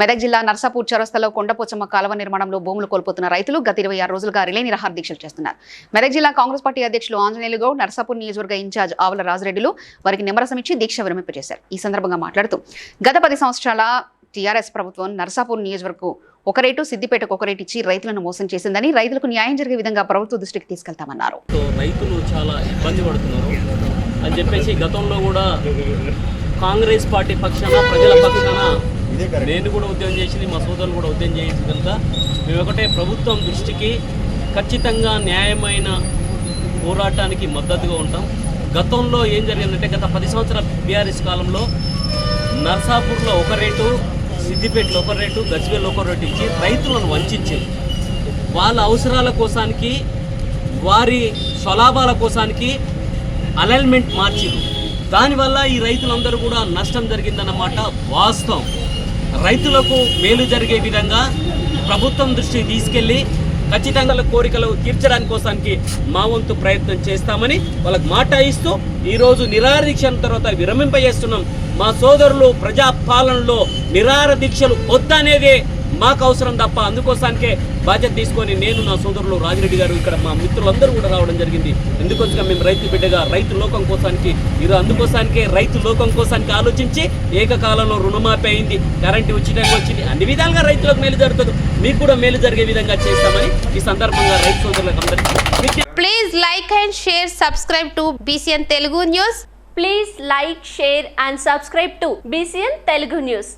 మెదక్ జిల్లా నర్సాపూర్ చరస్తలో కొండపోచమ్మ కాలువ నిర్మాణంలో భూములు కోల్పోతున్న రైతులు గత ఇరవై ఆరు రోజులుగా రిలే నిరాహార దీక్షలు చేస్తున్నారు. మెదక్ జిల్లా కాంగ్రెస్ పార్టీ అధ్యక్షులు ఆంజనేయులు గౌడ్ నర్సాపూర్ నియోజకవర్గ ఇన్ఛార్జ్ ఆవుల రాజరెడ్డిలు వారికి నిమరసం ఇచ్చి దీక్ష విరమింపజేశారు. ఈ సందర్భంగా మాట్లాడుతూ గత పది సంవత్సరాల టీఆర్ఎస్ ప్రభుత్వం నర్సాపూర్ నియోజకవర్గం ఒక రేటు సిద్దిపేటకు ఒక రేటు ఇచ్చి రైతులను మోసం చేసిందని రైతులకు న్యాయం జరిగే విధంగా ప్రభుత్వ దృష్టికి తీసుకెళ్తామన్నారు. రైతులు చాలా ఇబ్బంది పడుతున్నారు. అని చెప్పేసి గతంలో కూడా కాంగ్రెస్ పార్టీ పక్షాన ప్రజల పక్షాన నేను కూడా ఉద్యమం చేసింది మా సోదరులు కూడా ఉద్యమం చేసింది కనుక మేము ఒకటే ప్రభుత్వం దృష్టికి ఖచ్చితంగా న్యాయమైన పోరాటానికి మద్దతుగా ఉంటాం. గతంలో ఏం జరిగిందంటే గత పది సంవత్సరాల బీఆర్ఎస్ కాలంలో నర్సాపూర్లో ఒక రేటు సిద్దిపేటలో ఒక రేటు గజ్వేల్లో ఒక రేటు ఇచ్చి రైతులను వంచింది వాళ్ళ అవసరాల కోసానికి వారి స్వలాభాల కోసానికి అలైన్మెంట్ మార్చిరు దానివల్ల ఈ రైతులందరూ కూడా నష్టం జరిగిందన్నమాట వాస్తవం. రైతులకు మేలు జరిగే విధంగా ప్రభుత్వం దృష్టికి తీసుకెళ్ళి ఖచ్చితంగా కోరికలు తీర్చడానికి కోసానికి మా వంతు ప్రయత్నం చేస్తామని వాళ్ళకి మాట ఇస్తూ ఈరోజు నిరారీక్షణ తర్వాత విరమింపజేస్తున్నాం. మా సోదరులు ప్రజా పాలనలో నిరాహార దీక్షలు వద్దనేదే మాకు అవసరం తప్ప అందుకోసానికే బాధ్యత తీసుకొని నేను నా సోదరులు రాజిరెడ్డి గారు ఇక్కడ మా మిత్రులందరూ కూడా రావడం జరిగింది. ఎందుకోసం మేము రైతు బిడ్డగా రైతు లోకం కోసానికి ఇది అందుకోసానికే రైతు లోకం కోసానికి ఆలోచించి ఏకకాలంలో రుణమాఫీ అయింది. కరెంటు ఉచితంగా వచ్చింది. అన్ని విధాలుగా రైతులకు మేలు జరుగుతుంది. మీకు కూడా మేలు జరిగే విధంగా చేస్తామని ఈ సందర్భంగా రైతు సోదరులకు అందరికీ please like and share subscribe to BCN Telugu news please like share and subscribe to BCN Telugu news